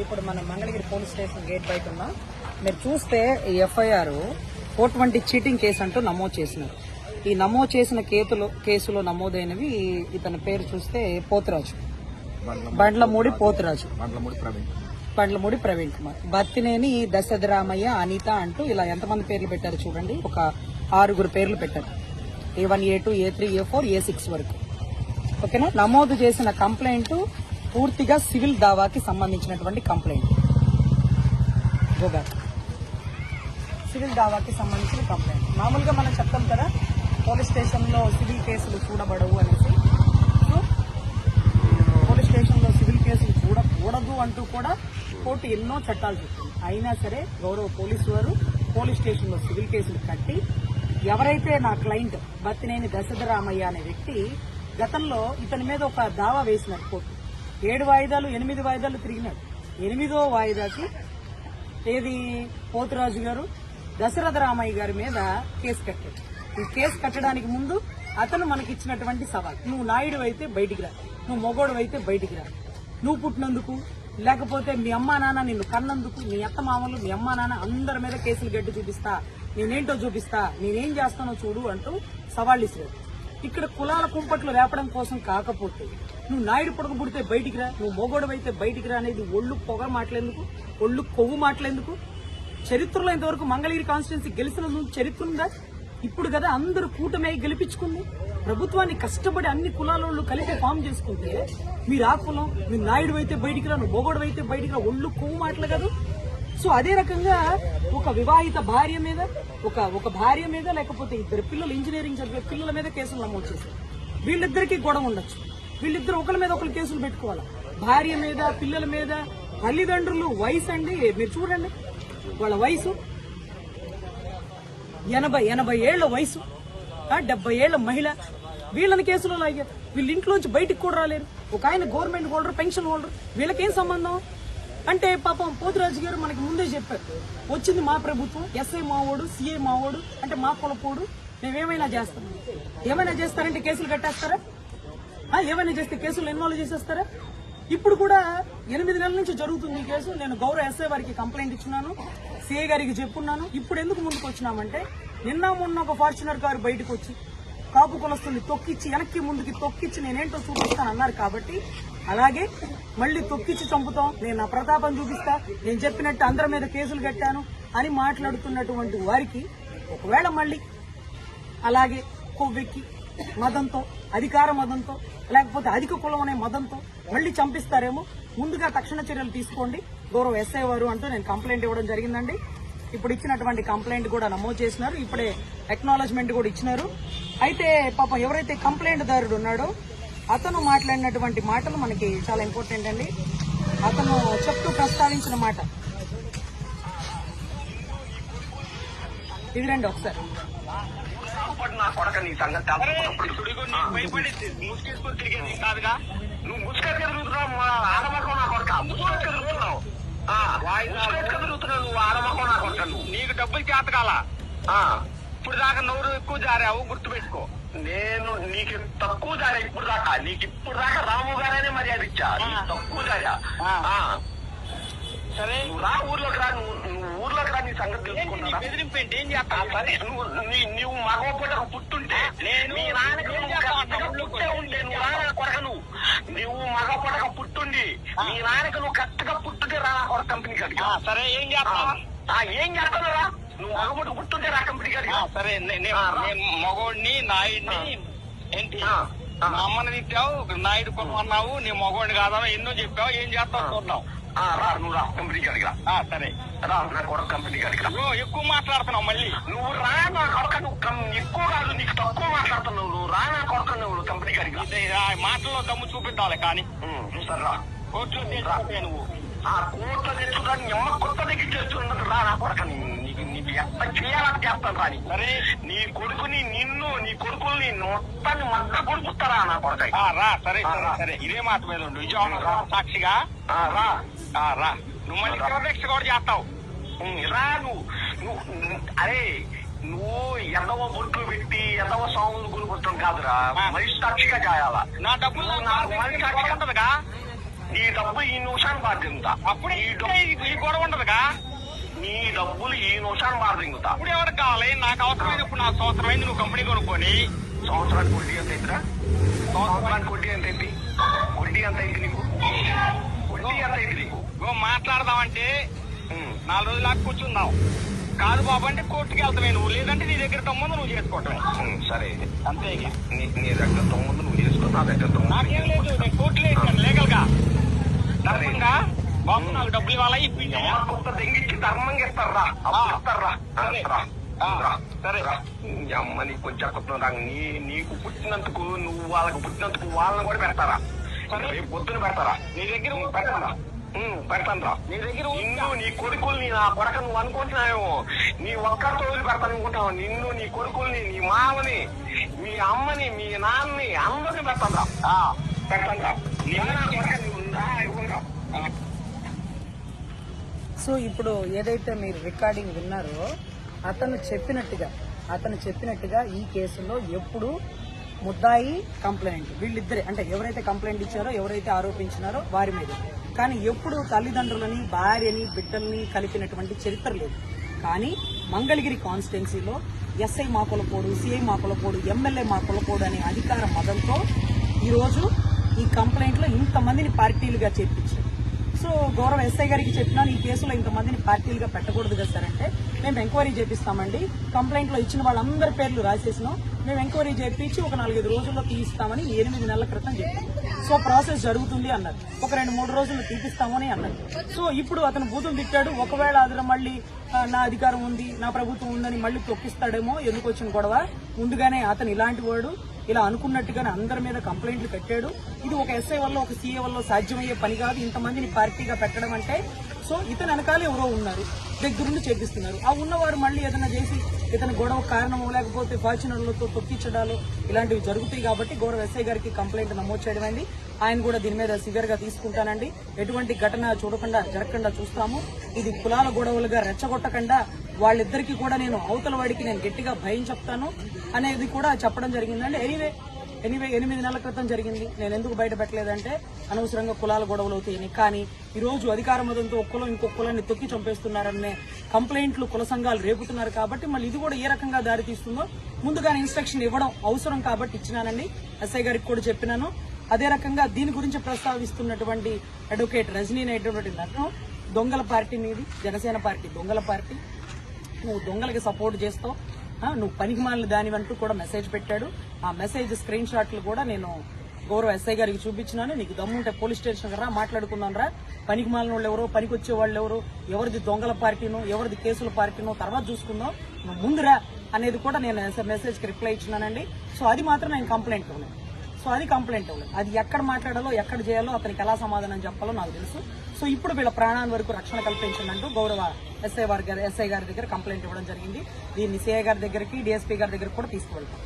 ఇప్పుడు మన Mangalagiri police station gate బయట ఉన్నాం. మీరు చూస్తే ఈ FIR four twenty cheating case అంటూ నమోదు చేసినారు. ఈ నమోదు చేసిన కేసులో కేసులో నమోదైనవి ఇతని పేరు చూస్తే పోతురాజు. బండ్లమూడి పోతురాజు. బండ్లమూడి ప్రవీణ్ బండ్లమూడి ప్రవీణ్ కుమార్. బత్తినేని దశరథరామయ్య అనిత అంటూ ఇలా ఎంతమంది పేర్లు పెట్టారు చూడండి. ఒక ఆరుగురు పేర్లు పెట్టారు. A one A two A three A four A six వరకు. ఓకేనా? నమోదు చేసిన కంప్లైంట్ పూర్తిగా సివిల్ దావాకి సంబంధించినటువంటి కంప్లైంట్. గో సివిల్ దావాకి సంబంధించిన కంప్లైంట్. మామూలుగా మనం చెప్తాం కదా పోలీస్ స్టేషన్లో సివిల్ కేసులు చూడబడవు అనేసి. పోలీస్ స్టేషన్లో సివిల్ కేసులు చూడకూడదు అంటూ కూడా కోర్టు ఎన్నో చట్టాలు చెప్తుంది అయినా సరే గౌరవ పోలీసు వారు పోలీస్ స్టేషన్లో సివిల్ కేసులు కట్టి ఎవరైతే నా క్లయింట్ బత్తినేని దశదరామయ్య అనే వ్యక్తి గతంలో ఇతని మీద ఒక దావా వేసినారు కోర్టు. ఏడు వాయిదాలు ఎనిమిది వాయిదాలు తిరిగినాడు. ఎనిమిదో వాయిదాకి ఏది? పోతురాజు గారు దశరథ రామయ్య గారి మీద కేసు కట్టాడు. ఈ కేసు కట్టడానికి ముందు అతను మనకి ఇచ్చినటువంటి సవాల్ నువ్వు నాయుడు అయితే బయటికి రా నువ్వు మొగోడు అయితే బయటికి రా. నువ్వు పుట్టినందుకు లేకపోతే మీ అమ్మా నాన్న నిన్ను కన్నందుకు మీ అత్త మామలు మీ అమ్మా నాన్న అందరి మీద కేసులు గడ్డి చూపిస్తా నేనేంటో చూపిస్తా నేనేం చేస్తానో చూడు అంటూ సవాళ్ళు ఇస్తారు ఇక్కడ కులాల కుంపట్లు రేపడం కోసం కాకపోతే నువ్వు నాయుడు పొడక పుడితే బయటికి రా నువ్వు మోగోడవైతే బయటికి రా అనేది ఒళ్ళు పొగ మాటలేందుకు ఒళ్ళు కొవ్వు మాటలేందుకు చరిత్రలో ఇంతవరకు మంగళగిరి కాన్స్టిట్యున్సీ గెలిచిన నువ్వు చరిత్ర ఉందా? ఇప్పుడు కదా అందరూ కూటమి గెలిపించుకుంది. ప్రభుత్వాన్ని కష్టపడి అన్ని కులాల వాళ్ళు కలిపి ఫామ్ చేసుకుంటే మీరు ఆ కులం మీరు నాయుడు అయితే బయటికి రా నువ్వు మొగోడు బయటికి రా ఒళ్ళు కొవ్వు మాటలు కాదు. సో అదే రకంగా ఒక వివాహిత భార్య మీద ఒక ఒక భార్య మీద లేకపోతే ఇద్దరు పిల్లలు ఇంజనీరింగ్ చదివే పిల్లల మీద కేసులు నమోదు చేశారు. వీళ్ళిద్దరికీ గొడవ ఉండొచ్చు. వీళ్ళిద్దరు ఒకరి మీద ఒకరు కేసులు పెట్టుకోవాలి? భార్య మీద పిల్లల మీద తల్లిదండ్రులు వయసు అండి? మీరు చూడండి. వాళ్ళ వయసు ఎనభై ఎనభై ఏళ్ళ వయసు. డెబ్బై ఏళ్ళ మహిళ. వీళ్ళని కేసులో లాగారు వీళ్ళ ఇంట్లోంచి బయటికి కూడా రాలేరు. ఒక ఆయన గవర్నమెంట్ హోల్డర్ పెన్షన్ హోల్డర్. వీళ్ళకేం సంబంధం? అంటే పాపం పోతురాజు గారు మనకి ముందే చెప్పారు. వచ్చింది మా ప్రభుత్వం ఎస్ఐ మావోడు సిఐ మావోడు అంటే మా కులపోడు మేమేమైనా చేస్తాం. ఏమైనా చేస్తారంటే కేసులు కట్టేస్తారా? ఏమైనా చేస్తే కేసులు ఇన్వాల్వ్ చేసేస్తారా? ఇప్పుడు కూడా ఎనిమిది నెలల నుంచి జరుగుతుంది ఈ కేసు. నేను గౌరవ ఎస్ఐ వారికి కంప్లైంట్ ఇచ్చినాను సిఐ గారికి చెప్పున్నాను. ఇప్పుడు ఎందుకు ముందుకు వచ్చినామంటే నిన్న మొన్న ఒక ఫార్చునర్ కారు బయటకు వచ్చి కాపు కొలుస్తుంది తొక్కిచ్చి వెనక్కి ముందుకి తొక్కిచ్చి నేనేంటో చూపిస్తాను అన్నారు కాబట్టి అలాగే మళ్ళీ తొక్కిచ్చి చంపుతాం. నేను నా ప్రతాపం చూపిస్తా. నేను చెప్పినట్టు అందరి మీద కేసులు కట్టాను అని మాట్లాడుతున్నటువంటి వారికి ఒకవేళ మళ్ళీ అలాగే కొవ్వెక్కి మదంతో అధికార మదంతో లేకపోతే అధిక కులం అనే మదంతో మళ్ళీ చంపిస్తారేమో ముందుగా తక్షణ చర్యలు తీసుకోండి. గౌరవ ఎస్ఐ వారు అంటూ నేను కంప్లైంట్ ఇవ్వడం జరిగిందండి. ఇప్పుడు ఇచ్చినటువంటి కంప్లైంట్ కూడా నమోదు చేసినారు. ఇప్పుడే అక్నాలజ్మెంట్ కూడా ఇచ్చినారు. అయితే పాపం ఎవరైతే కంప్లైంట్ దారుడు ఉన్నాడో అతను మాట్లాడినటువంటి మాటలు మనకి చాలా ఇంపార్టెంట్ అండి. అతను చెప్తూ ప్రస్తావించిన మాట. ఇది రండి ఒకసారి. నీకు డబ్బులు చేతకాల? ఇప్పుడు దాకా నోరు ఎక్కువ జారావు గుర్తుపెట్టుకో. నేను నీకు తక్కువ జారా ఇప్పుడు దాకా. నీకు ఇప్పుడు దాకా రాము గారనే మర్యాద ఇచ్చా. తక్కువ ఆ. సరే. నువ్వు రా ఊర్లోకి రా. నువ్వు నువ్వు ఊర్లోకి రా నీ సంగతి తెలుసుకున్నా బెదిరింపు ఏంటి ఏం చేస్తా సరే నువ్వు నీ- నువ్వు మగ పుట్టక పుట్టుంటే నేను మీ నాన్నకి నువ్వు కరెక్ట్గా పుట్టే ఉంటే నువ్వు రా కొడక నువ్వు. నువ్వు మగ పుట్టక పుట్టుండి మీ నాన్నకి నువ్వు కరెక్ట్గా పుట్టుంటే రా నా కొడక కంపెనీ కాడికి. సరే ఏం చేస్తా ఏం చేస్తావు రా నువ్వు పుట్టుంటే రా కంపెనీ సరే మగోడిని నాయుడిని ఏంటి? మా అమ్మని తిట్టావు నాయుడు కులం అన్నావు నీ మగోడిని కాదా ఎన్నో చెప్పావు ఏం చేస్తావు చూద్దాం రా నువ్వు రా కంపెనీ కాడికి రా సరే. రా నా కంపెనీ కాడికి రా ఎక్కువ మాట్లాడుతున్నావు మళ్ళీ. నువ్వు రా నా కొడుక నువ్వు ఎక్కువ కాదు నీకు తక్కువ మాట్లాడుతున్నావు నువ్వు. రా నా కొడుక నువ్వు కంపెనీ కాడికి రా. మాటల్లో దమ్ము చూపించాలి కానీ. సరే రా. కోర్టులో తెచ్చుకుంటే నువ్వు? ఆ కోర్టులో తెచ్చుకుంటాను నిమ్మ కొత్త దగ్గర చేస్తున్నట్టు రా నా నీకు నీకు ఎంత చేయాలని చేస్తాను రాని. నీ కొడుకుని నిన్ను నీ కొడుకుల్ని మొత్తాన్ని మధ్య కొడుకుతారా నా కొడుక? రా సరే సరే సరే. ఇదే మాట మీద ఉండు. విజయవాడ సాక్షిగా. రా. రా. నువ్వు మళ్ళీ శివదీక్ష కూడా చేస్తావు. రా నువ్వు. నువ్వు అరే నువ్వు ఎదవ బొట్లు పెట్టి ఎదవ సాంగులు కొనుక్కుంటాం కాదురా. మనిషి సాక్షిగా చేయాలా? నా డబ్బులు మనిషి సాక్షిగా ఉంటుందిగా ఈ డబ్బు ఈ నిమిషాన్ని బాధ్యత. అప్పుడు ఈ గొడవ ఉండదుగా నీ డబ్బులు ఈ నిమిషాన్ని బాధ్యత ఇప్పుడు ఎవరికి కావాలి? నాకు అవసరమైనప్పుడు ఇప్పుడు నాకు సంవత్సరమైంది నువ్వు కంపెనీ కొనుక్కొని. సంవత్సరానికి వడ్డీ ఎంత అయిందిరా సంవత్సరానికి వడ్డీ ఎంత అయింది వడ్డీ ఎంత అయింది నీకు? వడ్డీ ఎంత అయింది నీకు? ఓ మాట్లాడదామంటే. నాలుగు రోజులు లాగా కూర్చుందాం. కాదు బాబు అంటే కోర్టుకి వెళ్తామే నువ్వు. లేదంటే నీ దగ్గర తమ్ముందు నువ్వు చేసుకోవటమే. ఉమ్, సరే. అయితే. అంతే ఇక. నీ నీ దగ్గర తొమ్మిది నువ్వు చేసుకో నా దగ్గర తొమ్మిది నాకేం లేదు. నేను కోర్టులో వేసాను లీగల్గా బాబు నాకు డబ్బులు ఇవ్వాలా? ఇప్పించా కొత్త దెంగిచ్చి ధర్మంగా ఇస్తారా ఇస్తారా? సరే. అమ్మ నీకు కొంచెం కొత్త నీ నీకు పుట్టినందుకు నువ్వు వాళ్ళకు పుట్టినందుకు వాళ్ళని కూడా పెడతారా. రేపు పొద్దున పెడతారా? నీ దగ్గర పెడతారా పెడతాను రా. నీ దగ్గర నిన్ను నీ కొడుకుల్ని నా కొడక నువ్వు అనుకుంటున్నావు నీ ఒక్కరితో వదిలి పెడతాను అనుకుంటావు నిన్ను నీ కొడుకుల్ని నీ మామని మీ అమ్మని మీ నాన్నని అందరిని పెడతాను రా. పెడతాను రా. నా కొడక నువ్వు. సో ఇప్పుడు ఏదైతే మీరు రికార్డింగ్ విన్నారో అతను చెప్పినట్టుగా అతను చెప్పినట్టుగా ఈ కేసులో ఎప్పుడు ముద్దాయి కంప్లైంట్ వీళ్ళిద్దరే. అంటే ఎవరైతే కంప్లైంట్ ఇచ్చారో ఎవరైతే ఆరోపించినారో వారి మీద. కానీ ఎప్పుడు తల్లిదండ్రులని భార్యని బిడ్డల్ని కలిపినటువంటి చరిత్ర లేదు. కానీ మంగళగిరి కాన్స్టిట్యున్సీలో ఎస్ఐ మాకులపోడు సిఐ మాకులపోడు ఎమ్మెల్యే మాకులపోడు అనే అధికార మదంతో ఈరోజు ఈ కంప్లైంట్లో ఇంతమందిని పార్టీలుగా చేర్పించారు. సో గౌరవ ఎస్ఐ గారికి చెప్పినాను ఈ కేసులో ఇంతమందిని పార్టీలుగా పెట్టకూడదు కదా సార్ అంటే మేము ఎంక్వైరీ చేపిస్తామండి. కంప్లైంట్లో ఇచ్చిన వాళ్ళందరి పేర్లు రాసేసినాం. మేము ఎంక్వైరీ చేపించి ఒక నాలుగైదు రోజుల్లో తీయిస్తామని ఎనిమిది నెలల క్రితం చెప్పాం. సో ప్రాసెస్ జరుగుతుంది అన్నారు. ఒక రెండు మూడు రోజుల్లో తీపిస్తామని అన్నారు. సో ఇప్పుడు అతను బూతులు తిట్టాడు. ఒకవేళ అతను మళ్ళీ నా అధికారం ఉంది నా ప్రభుత్వం ఉందని మళ్ళీ తొక్కిస్తాడేమో ఎందుకు వచ్చిన గొడవ? ముందుగానే అతను ఇలాంటి వాడు. ఇలా అనుకున్నట్టుగానే అందరి మీద కంప్లైంట్లు పెట్టాడు. ఇది ఒక ఎస్ఐ వల్ల ఒక సీఏ వల్ల సాధ్యమయ్యే పని కాదు. ఇంతమందిని పార్టీగా పెట్టడం అంటే సో ఇతను వెనకాల ఎవరో ఉన్నారు. దగ్గరుండి చేపిస్తున్నారు. ఆ ఉన్నవారు మళ్ళీ ఏదైనా చేసి ఇతని గొడవ కారణమో లేకపోతే ఫార్చునర్లతో తొక్కించడాలు ఇలాంటివి జరుగుతాయి కాబట్టి గౌరవ ఎస్ఐ గారికి కంప్లైంట్ నమోదు చేయడమండి ఆయన కూడా దీని మీద సివియర్గా తీసుకుంటానండి. ఎటువంటి ఘటన చూడకుండా జరగకుండా చూస్తాము. ఇది కులాల గొడవలుగా రెచ్చగొట్టకుండా వాళ్ళిద్దరికీ కూడా నేను అవతల వాడికి నేను గట్టిగా భయం చెప్తాను అనేది కూడా చెప్పడం జరిగిందండి. ఎనీవే ఎనివే ఎనిమిది నెలల క్రితం జరిగింది. నేను ఎందుకు బయట పెట్టలేదంటే అనవసరంగా కులాల గొడవలు అవుతాయని కానీ ఈరోజు అధికార మదంతో ఒక కులం ఇంకొక కులాన్ని తొక్కి చంపేస్తున్నారనే కంప్లైంట్లు కుల సంఘాలు రేపుతున్నారు కాబట్టి మళ్ళీ ఇది కూడా ఏ రకంగా దారి తీస్తుందో ముందుగానే ఇన్స్ట్రక్షన్ ఇవ్వడం అవసరం కాబట్టి ఇచ్చినానండి. ఎస్ఐ గారికి కూడా చెప్పినాను. అదే రకంగా దీని గురించి ప్రస్తావిస్తున్నటువంటి అడ్వకేట్ రజనీ అనేటువంటి నన్ను దొంగల పార్టీ మీది జనసేన పార్టీ దొంగల పార్టీ. నువ్వు దొంగలకి సపోర్ట్ చేస్తావు నువ్వు పనికి మాలిన దానివంటూ కూడా మెసేజ్ పెట్టాడు. ఆ మెసేజ్ స్క్రీన్ షాట్లు కూడా నేను గౌరవ ఎస్ఐ గారికి చూపించినాను. నీకు దమ్ముంటే పోలీస్ స్టేషన్ రా మాట్లాడుకుందాం రా. పనికి మాలిన వాళ్ళు ఎవరో పనికి వచ్చే వాళ్ళు ఎవరు ఎవరిది దొంగల పార్టీనో ఎవరిది కేసుల పార్టీనో తర్వాత చూసుకుందాం. నువ్వు ముందురా అనేది కూడా నేను మెసేజ్కి రిప్లై ఇచ్చినానండి. సో అది మాత్రం నేను కంప్లైంట్ ఉన్నాను సో అది కంప్లైంట్ అవ్వలేదు అది ఎక్కడ మాట్లాడాలో ఎక్కడ చేయాలో అతనికి ఎలా సమాధానం చెప్పాలో నాకు తెలుసు. సో ఇప్పుడు వీళ్ళ ప్రాణాల వరకు రక్షణ కల్పించిందంటూ గౌరవ ఎస్ఐ వారి గారి ఎస్ఐ గారి దగ్గర కంప్లైంట్ ఇవ్వడం జరిగింది. దీన్ని సిఐ గారి దగ్గరికి డిఎస్పీ గారి దగ్గరికి కూడా తీసుకువెళ్తాం.